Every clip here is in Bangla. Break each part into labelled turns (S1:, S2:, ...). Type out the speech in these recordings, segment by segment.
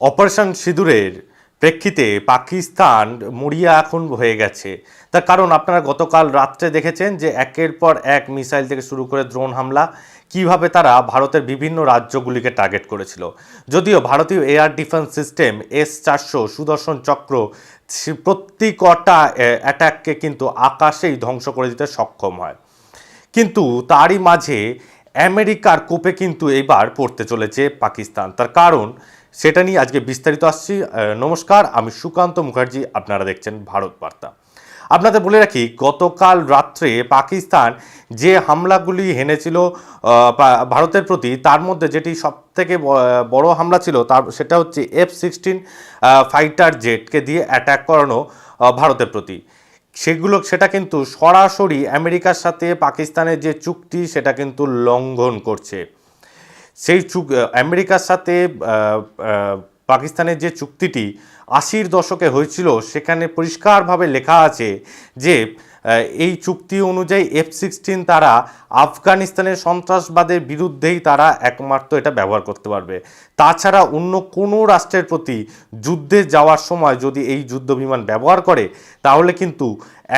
S1: অপারেশন সিঁদুরের প্রেক্ষিতে পাকিস্তান মরিয়া এখন হয়ে গেছে। তার কারণ আপনারা গতকাল রাত্রে দেখেছেন যে একের পর এক মিসাইল থেকে শুরু করে ড্রোন হামলা, কীভাবে তারা ভারতের বিভিন্ন রাজ্যগুলিকে টার্গেট করেছিল। যদিও ভারতীয় এয়ার ডিফেন্স সিস্টেম এস চারশো সুদর্শন চক্র প্রত্যেকটা অ্যাটাককে কিন্তু আকাশেই ধ্বংস করে দিতে সক্ষম হয়। কিন্তু তারই মাঝে আমেরিকার কোপে কিন্তু এবার পড়তে চলেছে পাকিস্তান। তার কারণ সেটা নিয়ে আজকে বিস্তারিত আসছি। নমস্কার, আমি সুকান্ত মুখার্জি, আপনারা দেখছেন ভারত বার্তা আপনাদের বলে রাখি, গতকাল রাত্রে পাকিস্তান যে হামলাগুলি হেনেছিল ভারতের প্রতি, তার মধ্যে যেটি সব থেকে বড় হামলা ছিল, তার, সেটা হচ্ছে এফ সিক্সটিন ফাইটার জেটকে দিয়ে অ্যাটাক করানো ভারতের প্রতি। সেগুলো, সেটা কিন্তু সরাসরি আমেরিকার সাথে পাকিস্তানের যে চুক্তি, সেটা কিন্তু লঙ্ঘন করছে। সেই চুক আমেরিকার সাথে পাকিস্তানের যে চুক্তিটি আশির দশকে হয়েছিল, সেখানে পরিষ্কারভাবে লেখা আছে যে এই চুক্তি অনুযায়ী এফ সিক্সটিন তারা আফগানিস্তানের সন্ত্রাসবাদের বিরুদ্ধেই তারা একমাত্র এটা ব্যবহার করতে পারবে। তাছাড়া অন্য কোনো রাষ্ট্রের প্রতি যুদ্ধে যাওয়ার সময় যদি এই যুদ্ধ বিমান ব্যবহার করে, তাহলে কিন্তু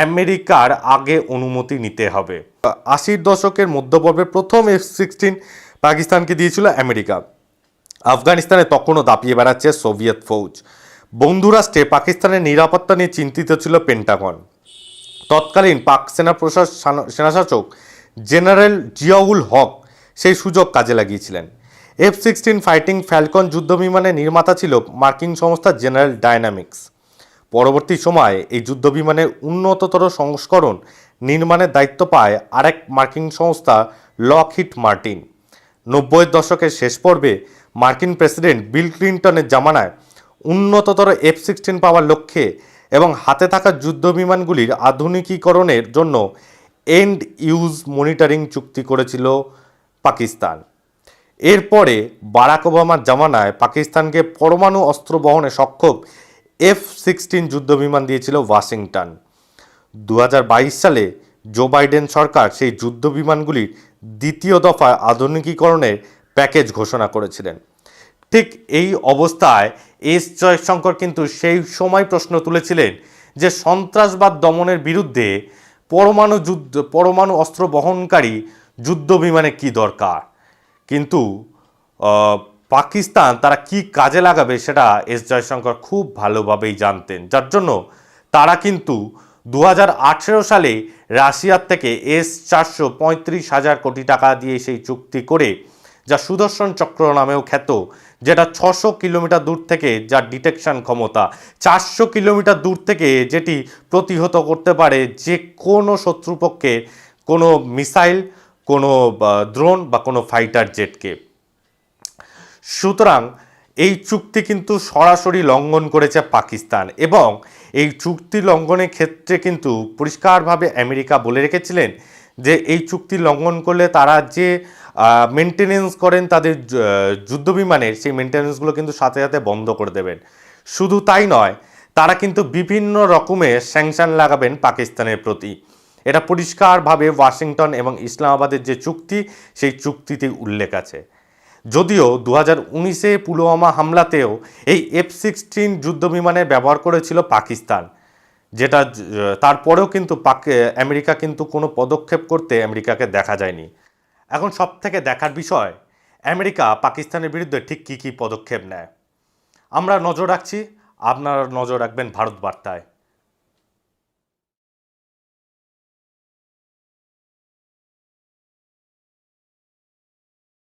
S1: আমেরিকার আগে অনুমতি নিতে হবে। আশির দশকের মধ্যপর্বে প্রথম এফ সিক্সটিন পাকিস্তানকে দিয়েছিল আমেরিকা। আফগানিস্তানে তখনও দাপিয়ে বেড়াচ্ছে সোভিয়েত ফৌজ। বন্ধুরাষ্ট্রে পাকিস্তানের নিরাপত্তা নিয়ে চিন্তিত ছিল পেন্টাগন। তৎকালীন পাক সেনা প্রশাস সেনাশাসক জেনারেল জিয়াউল হক সেই সুযোগ কাজে লাগিয়েছিলেন। এফ সিক্সটিন ফাইটিং ফ্যালকন যুদ্ধবিমানের নির্মাতা ছিল মার্কিন সংস্থা জেনারেল ডায়নামিক্স। পরবর্তী সময়ে এই যুদ্ধবিমানের উন্নততর সংস্করণ নির্মাণের দায়িত্ব পায় আরেক মার্কিন সংস্থা লকহিট মার্টিন। নব্বইয়ের দশকের শেষ পর্বে মার্কিন প্রেসিডেন্ট বিল ক্লিন্টনের জামানায় উন্নততর এফ সিক্সটিন পাওয়ার লক্ষ্যে এবং হাতে থাকা যুদ্ধ বিমানগুলির আধুনিকীকরণের জন্য এন্ড ইউজ মনিটরিং চুক্তি করেছিল পাকিস্তান। এরপরে বারাক ওবামার জামানায় পাকিস্তানকে পরমাণু অস্ত্র বহনে সক্ষম এফ সিক্সটিন যুদ্ধবিমান দিয়েছিল ওয়াশিংটন। দু হাজার বাইশ সালে জো বাইডেন সরকার সেই যুদ্ধ বিমানগুলির দ্বিতীয় দফায় আধুনিকীকরণের প্যাকেজ ঘোষণা করেছিলেন। ঠিক এই অবস্থায় এস জয়শঙ্কর কিন্তু সেই সময় প্রশ্ন তুলেছিলেন যে সন্ত্রাসবাদ দমনের বিরুদ্ধে পরমাণু যুদ্ধ, পরমাণু অস্ত্র বহনকারী যুদ্ধ বিমানে কী দরকার? কিন্তু পাকিস্তান তারা কি কাজে লাগাবে সেটা এস জয়শঙ্কর খুব ভালোভাবেই জানতেন। যার জন্য তারা কিন্তু দু হাজার আঠেরো সালে রাশিয়ার থেকে এস চারশো পঁয়ত্রিশ হাজার কোটি টাকা দিয়ে সেই চুক্তি করে, যা সুদর্শন চক্র নামেও খ্যাত, যেটা ছশো কিলোমিটার দূর থেকে যার ডিটেকশন ক্ষমতা। চারশো কিলোমিটার দূর থেকে যেটি প্রতিহত করতে পারে যে কোনো শত্রুপক্ষের কোনো মিসাইল, কোনো ড্রোন বা কোনো ফাইটার জেটকে সুতরাং এই চুক্তি কিন্তু সরাসরি লঙ্ঘন করেছে পাকিস্তান এবং এই চুক্তি লঙ্ঘনের ক্ষেত্রে কিন্তু পরিষ্কারভাবে আমেরিকা বলে রেখেছিলেন যে এই চুক্তি লঙ্ঘন করলে তারা যে মেনটেনেন্স করেন তাদের যুদ্ধবিমানের, সেই মেনটেনেন্সগুলো কিন্তু সাথে সাথে বন্ধ করে দেবেন। শুধু তাই নয়, তারা কিন্তু বিভিন্ন রকমের স্যাংশন লাগাবেন পাকিস্তানের প্রতি। এটা পরিষ্কারভাবে ওয়াশিংটন এবং ইসলামাবাদের যে চুক্তি, সেই চুক্তিতে উল্লেখ আছে। যদিও দু হাজার উনিশে পুলওয়ামা হামলাতেও এই এফ সিক্সটিন যুদ্ধ যুদ্ধবিমানের ব্যবহার করেছিল পাকিস্তান, যেটা তারপরেও কিন্তু পাক আমেরিকা কিন্তু কোনো পদক্ষেপ করতে আমেরিকাকে দেখা যায়নি। এখন সব থেকে দেখার বিষয়, আমেরিকা পাকিস্তানের বিরুদ্ধে ঠিক কী কী পদক্ষেপ নেয়? আমরা নজর রাখছি, আপনারা নজর রাখবেন ভারত বার্তায়।